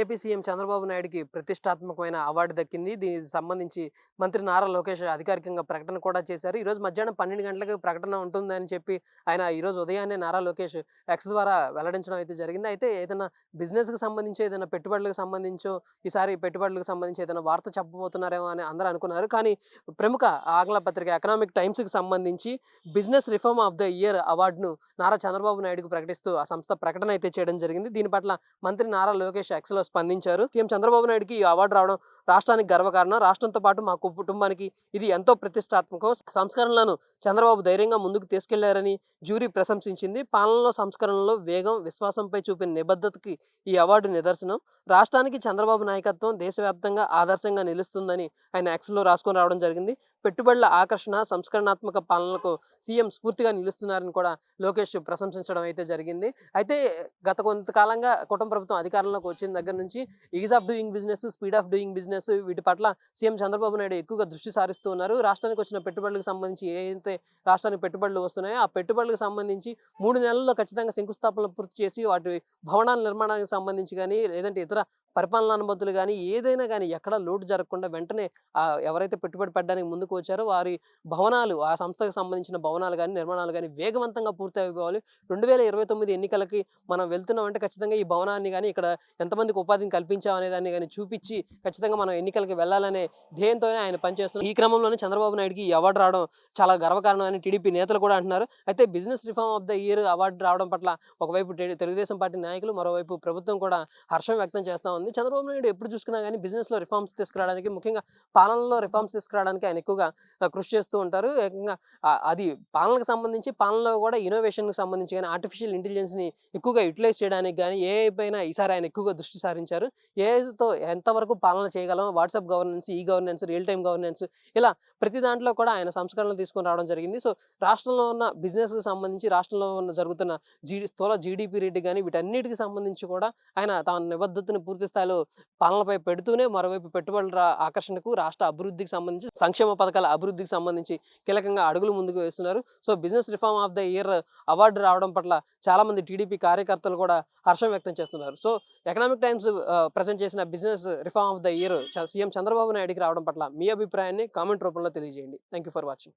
AP CM Chandrababu నాయుడుకి ప్రతిష్టాత్మకమైన award దక్కింది. దీనికి సంబంధించి మంత్రి నారా లోకేష్ అధికారికంగా ప్రకటన కూడా చేశారు. ఈరోజు మధ్యాహ్నం పన్నెండు గంటలకు ప్రకటన ఉంటుందని చెప్పి ఆయన ఈరోజు ఉదయాన్నే నారా లోకేష్ ఎక్స్ ద్వారా వెల్లడించడం అయితే జరిగింది. అయితే ఏదైనా బిజినెస్కి సంబంధించి ఏదైనా పెట్టుబడులకు సంబంధించో ఈసారి పెట్టుబడులకు సంబంధించి ఏదైనా వార్త చెప్పబోతున్నారేమో అని అందరూ అనుకున్నారు. కానీ ప్రముఖ ఆంగ్ల పత్రిక ఎకనామిక్ టైమ్స్కి సంబంధించి business reform of the year అవార్డును నారా చంద్రబాబు నాయుడుకు ప్రకటిస్తూ ఆ సంస్థ ప్రకటన అయితే చేయడం జరిగింది. దీని పట్ల మంత్రి నారా లోకేష్ ఎక్స్లో స్పందించారు. సీఎం చంద్రబాబు నాయుడుకి ఈ అవార్డు రావడం రాష్ట్రానికి గర్వకారణం. రాష్ట్రంతో పాటు మా కుటుంబానికి ఇది ఎంతో ప్రతిష్టాత్మకం. సంస్కరణలను చంద్రబాబు ధైర్యంగా ముందుకు తీసుకెళ్ళారని జ్యూరీ ప్రశంసించింది. పాలనలో సంస్కరణలో వేగం విశ్వాసంపై చూపిన నిబద్ధతకి ఈ అవార్డు నిదర్శనం. రాష్ట్రానికి చంద్రబాబు నాయకత్వం దేశవ్యాప్తంగా ఆదర్శంగా నిలుస్తుందని ఆయన ఎక్స్లో రాసుకొని రావడం జరిగింది. పెట్టుబడుల ఆకర్షణ సంస్కరణాత్మక పాలనలకు సీఎం స్ఫూర్తిగా నిలుస్తున్నారని కూడా లోకేష్ ప్రశంసించడం అయితే జరిగింది. అయితే గత కొంతకాలంగా కుటుంబ ప్రభుత్వం అధికారంలోకి వచ్చిన దగ్గర నుంచి ease of doing business speed of doing business వీటి పట్ల సీఎం చంద్రబాబు నాయుడు ఎక్కువగా దృష్టి సారిస్తూ ఉన్నారు. రాష్ట్రానికి వచ్చిన పెట్టుబడులకు సంబంధించి ఏదైతే రాష్ట్రానికి పెట్టుబడులు వస్తున్నాయో ఆ పెట్టుబడులకు సంబంధించి మూడు నెలల్లో ఖచ్చితంగా శంకుస్థాపనలు పూర్తి చేసి వాటి భవనాల నిర్మాణానికి సంబంధించి కానీ లేదంటే ఇతర పరిపాలన అనుమతులు కానీ ఏదైనా కానీ ఎక్కడ లోటు జరగకుండా వెంటనే ఎవరైతే పెట్టుబడి పెట్టడానికి ముందుకు వచ్చారో వారి భవనాలు ఆ సంస్థకు సంబంధించిన భవనాలు కానీ నిర్మాణాలు కానీ వేగవంతంగా పూర్తి అయిపోవాలి రెండు వేల ఇరవై తొమ్మిది ఎన్నికలకి మనం వెళ్తున్నామంటే ఖచ్చితంగా ఈ భవనాన్ని కానీ ఇక్కడ ఎంతమందికి ఉపాధిని కల్పించామనే దాన్ని కానీ చూపించి ఖచ్చితంగా మనం ఎన్నికలకి వెళ్ళాలనే ధ్యేయంతోనే ఆయన పనిచేస్తున్నారు. ఈ క్రమంలోనే చంద్రబాబు నాయుడుకి ఈ అవార్డు రావడం చాలా గర్వకారణం అని టీడీపీ నేతలు కూడా అంటున్నారు. అయితే business reform of the year award రావడం పట్ల ఒకవైపు తెలుగుదేశం పార్టీ నాయకులు మరోవైపు ప్రభుత్వం కూడా హర్షం వ్యక్తం చేస్తూ ఉంది. చంద్రబాబు నాయుడు ఎప్పుడు చూసుకున్నా కానీ బిజినెస్లో రిఫార్మ్స్ తీసుకురావడానికి ముఖ్యంగా పాలనలో రిఫార్మ్స్ తీసుకురావడానికి ఆయన ఎక్కువగా కృషి చేస్తూ ఉంటారు. ఏకంగా అది పాలనకు సంబంధించి పాలనలో కూడా ఇన్నోవేషన్కి సంబంధించి కానీ ఆర్టిఫిషియల్ ఇంటెలిజెన్స్ని ఎక్కువగా యూటిలైజ్ చేయడానికి కానీ ఏ పైన ఈసారి ఆయన ఎక్కువగా దృష్టి సారించారు. ఏతో ఎంతవరకు పాలన చేయగలం WhatsApp governance e governance real time governance ఇలా ప్రతి దాంట్లో కూడా ఆయన సంస్కరణలు తీసుకొని రావడం జరిగింది. సో రాష్ట్రంలో ఉన్న బిజినెస్కి సంబంధించి రాష్ట్రంలో ఉన్న జరుగుతున్న జీడి స్థూల జీడిపి రేటు కానీ వీటన్నిటికి సంబంధించి కూడా ఆయన తన నిబద్ధతను పూర్తి స్థాయిలో పాలనపై పెడుతూనే మరోవైపు పెట్టుబడుల ఆకర్షణకు రాష్ట్ర అభివృద్ధికి సంబంధించి సంక్షేమ పథకాల అభివృద్ధికి సంబంధించి కీలకంగా అడుగులు ముందుకు వేస్తున్నారు. So business reform of the year award రావడం పట్ల చాలామంది టీడీపీ కార్యకర్తలు కూడా హర్షం వ్యక్తం చేస్తున్నారు. సో ఎకనామిక్ టైమ్స్ ప్రజెంట్ చేసిన business reform of the year CM Chandrababu నాయుడికి రావడం పట్ల మీ అభిప్రాయాన్ని కామెంట్ రూపంలో తెలియజేయండి. Thank you for watching.